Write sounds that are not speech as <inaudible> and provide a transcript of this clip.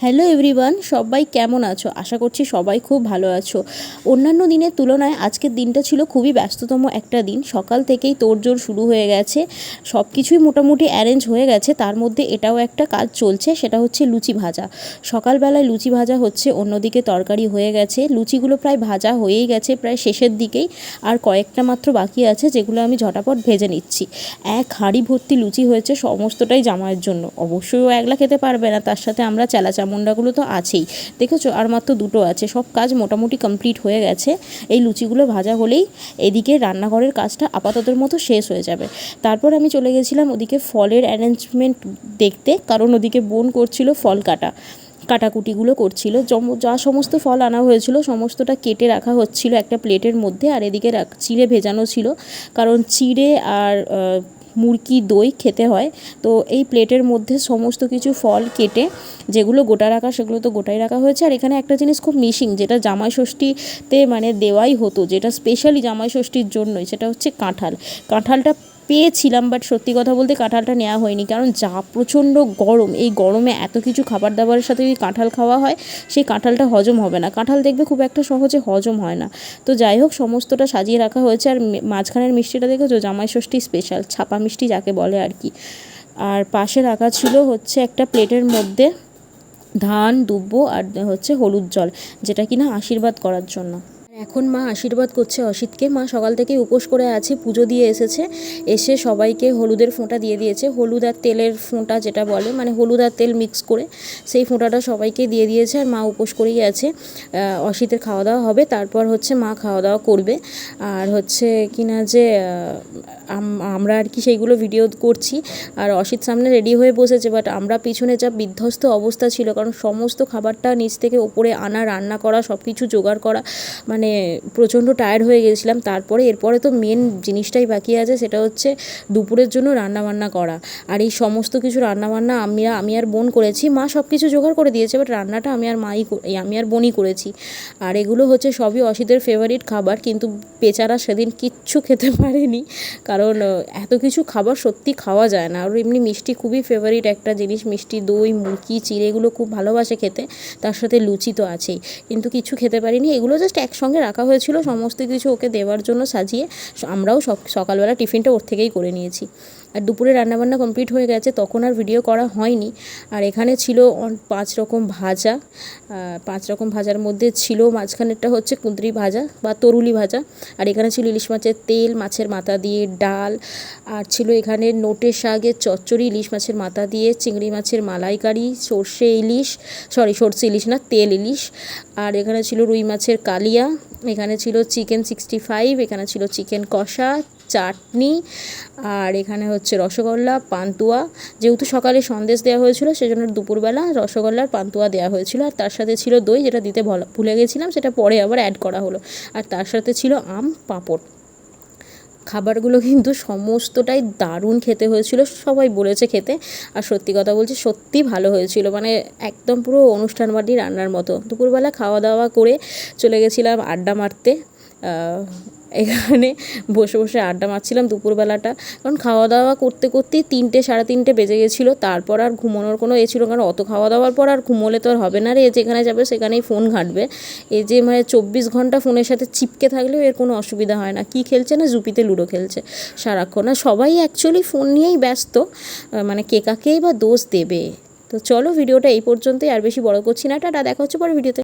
Hello everyone সবাই কেমন আছো? আশা করছি সবাই খুব ভালো আছো। অন্যান্য দিনের তুলনায় আজকের দিনটা ছিল খুবই ব্যস্ততম একটা দিন। সকাল থেকেই তোড়জোড় শুরু হয়ে গেছে। সব কিছুই মোটামুটি অ্যারেঞ্জ হয়ে গেছে। তার মধ্যে এটাও একটা কাজ চলছে, সেটা হচ্ছে লুচি ভাজা। সকালবেলায় লুচি ভাজা হচ্ছে, অন্যদিকে তরকারি হয়ে গেছে। লুচিগুলো প্রায় ভাজা হয়েই গেছে, প্রায় শেষের দিকেই। আর কয়েকটা মাত্র বাকি আছে, যেগুলো আমি ঝটাপট ভেজে নিচ্ছি। এক হাঁড়ি ভর্তি লুচি হয়েছে সমস্তটাই জামাইয়ের জন্য। অবশ্যই ও একলা খেতে পারবে না, তার সাথে আমরা চেলা চামুন্ডাগুলো তো আছেই। দেখেছ? আর মাত্র দুটো আছে। সব কাজ মোটামুটি কমপ্লিট হয়ে গেছে। এই লুচিগুলো ভাজা হলেই এদিকে রান্নাঘরের কাজটা আপাততের মতো শেষ হয়ে যাবে। তারপর আমি চলে গেছিলাম ওদিকে ফলের অ্যারেঞ্জমেন্ট দেখতে, কারণ ওদিকে বোন করছিল ফল কাটা। কাটাকুটিগুলো করছিল। যা সমস্ত ফল আনা হয়েছিল, সমস্তটা কেটে রাখা হচ্ছিল একটা প্লেটের মধ্যে, আর এদিকে চিড়ে ভেজানো ছিল। কারণ চিড়ে আর মুরকি দই খেতে হয়। তো এই প্লেটের মধ্যে সমস্ত কিছু ফল কেটে যেগুলো গোটা রাখা, সেগুলো তো গোটাই রাখা হয়েছে। আর এখানে একটা জিনিস খুব মিশিং যেটা জামাই ষষ্ঠীতে মানে দেওয়াই হতো, যেটা স্পেশালি জামাই ষষ্ঠীর জন্যই, সেটা হচ্ছে কাঁঠাল। কাঁঠালটা পেয়েছিলাম বাট সত্যি কথা বলতে কাঁঠালটা নেওয়া হয়নি। কারণ যা প্রচণ্ড গরম, এই গরমে এত কিছু খাবার দাবারের সাথে যদি কাঁঠাল খাওয়া হয়, সেই কাঁঠালটা হজম হবে না। কাঁঠাল দেখবে খুব একটা সহজে হজম হয় না। তো যাই হোক, সমস্তটা সাজিয়ে রাখা হয়েছে, আর মাঝখানের মিষ্টিটা দেখেছ? জামাই ষষ্ঠী স্পেশাল ছাপা মিষ্টি যাকে বলে আর কি। আর পাশে রাখা ছিল হচ্ছে একটা প্লেটের মধ্যে ধান, দুব্ব, আর হচ্ছে হলুদ জল, যেটা কিনা আশীর্বাদ করার জন্য। এখন মা আশীর্বাদ করছে অসিতকে। মা সকাল থেকে উপোস করে আছে, পুজো দিয়ে এসেছে। এসে সবাইকে হলুদের ফোঁটা দিয়ে দিয়েছে। হলুদ আর তেলের ফোঁটা যেটা বলে মানে হলুদ আর তেল মিক্স করে সেই ফোঁটাটা সবাইকে দিয়ে দিয়েছে আর মা উপোস করেই আছে। অসিতের খাওয়া দাওয়া হবে, তারপর হচ্ছে মা খাওয়া দাওয়া করবে। আর হচ্ছে কিনা যে আমরা আর কি সেইগুলো ভিডিও করছি। আর অসিত সামনে রেডি হয়ে বসেছে বাট আমরা পিছনে যা বিধ্বস্ত অবস্থা ছিল, কারণ সমস্ত খাবারটা নিচ থেকে ওপরে আনা, রান্না করা সব কিছু জোগাড় করা মানে প্রচণ্ড টায়ার্ড হয়ে গেছিলাম। তারপরে এরপরে তো মেন জিনিসটাই বাকি আছে, সেটা হচ্ছে দুপুরের জন্য রান্নাবান্না করা। আর এই সমস্ত কিছু রান্না বান্না আমি আমি আর বোন করেছি। মা সব কিছু জোগাড় করে দিয়েছে বাট রান্নাটা আমি আর মাই আমি আর বোনই করেছি। আর এগুলো হচ্ছে সবই অসিতের ফেভারিট খাবার, কিন্তু বেচারা সেদিন কিচ্ছু খেতে <laughs> পারেনি। কারণ এত কিছু খাবার সত্যি খাওয়া যায় না। আর এমনি মিষ্টি খুবই ফেভারিট একটা জিনিস, মিষ্টি, দই, মুরগি, চিড়ে এগুলো খুব ভালোবাসে খেতে। তার সাথে লুচি তো আছেই। কিন্তু কিছু খেতে পারিনি। এগুলো জাস্ট একসঙ্গে রাখা হয়েছিল, সমস্ত কিছু ওকে দেওয়ার জন্য সাজিয়ে আমরাও সকালবেলা টিফিনটা ওর থেকেই করে নিয়েছি। আর দুপুরে রান্নাবান্না কমপ্লিট হয়ে গেছে, তখন আর ভিডিও করা হয়নি। আর এখানে ছিল পাঁচ রকম ভাজা পাঁচ রকম ভাজার মধ্যে ছিল মাঝখানেরটা হচ্ছে কুঁদরি ভাজা বা তরুলি ভাজা। আর এখানে ছিল ইলিশ মাছের তেল, মাছের মাথা দিয়ে ডাল। আর ছিল এখানে নোটে শাকের চচ্চড়ি, ইলিশ মাছের মাথা দিয়ে চিংড়ি মাছের মালাইকারি, সর্ষে ইলিশ সরি সর্ষে ইলিশ না, তেল ইলিশ। আর এখানে ছিল রুই মাছের কালিয়া এখানে ছিল চিকেন সিক্সটি ফাইভ এখানে ছিল চিকেন কষা, চাটনি, আর এখানে হচ্ছে রসগোল্লা, পান্তুয়া। যেহেতু সকালে সন্দেশ দেওয়া হয়েছিল, সেজন্য দুপুরবেলা রসগোল্লার পান্তুয়া দেওয়া হয়েছিল। আর তার সাথে ছিল দই, যেটা দিতে ভলা- গেছিলাম, সেটা পরে আবার অ্যাড করা হলো। আর তার সাথে ছিল আম, পাঁপড়। খাবারগুলো কিন্তু সমস্তটাই দারুণ খেতে হয়েছিল, সবাই বলেছে খেতে। আর সত্যি কথা বলছি, সত্যি ভালো হয়েছিল মানে একদম পুরো অনুষ্ঠান বাড়ি রান্নার মতো। দুপুরবেলা খাওয়া দাওয়া করে চলে গেছিলাম আড্ডা মারতে। এখানে বসে বসে আড্ডা মারছিলাম দুপুরবেলাটা। কারণ খাওয়া দাওয়া করতে করতেই তিনটে, সাড়ে তিনটে বেজে গেছিল। তারপর আর ঘুমানোর কোনো এ ছিল কারণ অত খাওয়া দাওয়ার পর আর ঘুমোলে তো আর হবে না রে। যেখানে যাবে সেখানেই ফোন ঘাঁটবে। এই যে মানে চব্বিশ ঘণ্টা ফোনের সাথে চিপকে থাকলেও এর কোনো অসুবিধা হয় না। কি খেলছে না জুপিতে লুডো খেলছে সারাক্ষণ। আর সবাই অ্যাকচুয়ালি ফোন নিয়েই ব্যস্ত। মানে কে কাকেই বা দোষ দেবে। তো চলো ভিডিওটা এই পর্যন্তই। আর বেশি বড় করছি না। টাটা। দেখা হচ্ছে পরে ভিডিওতে।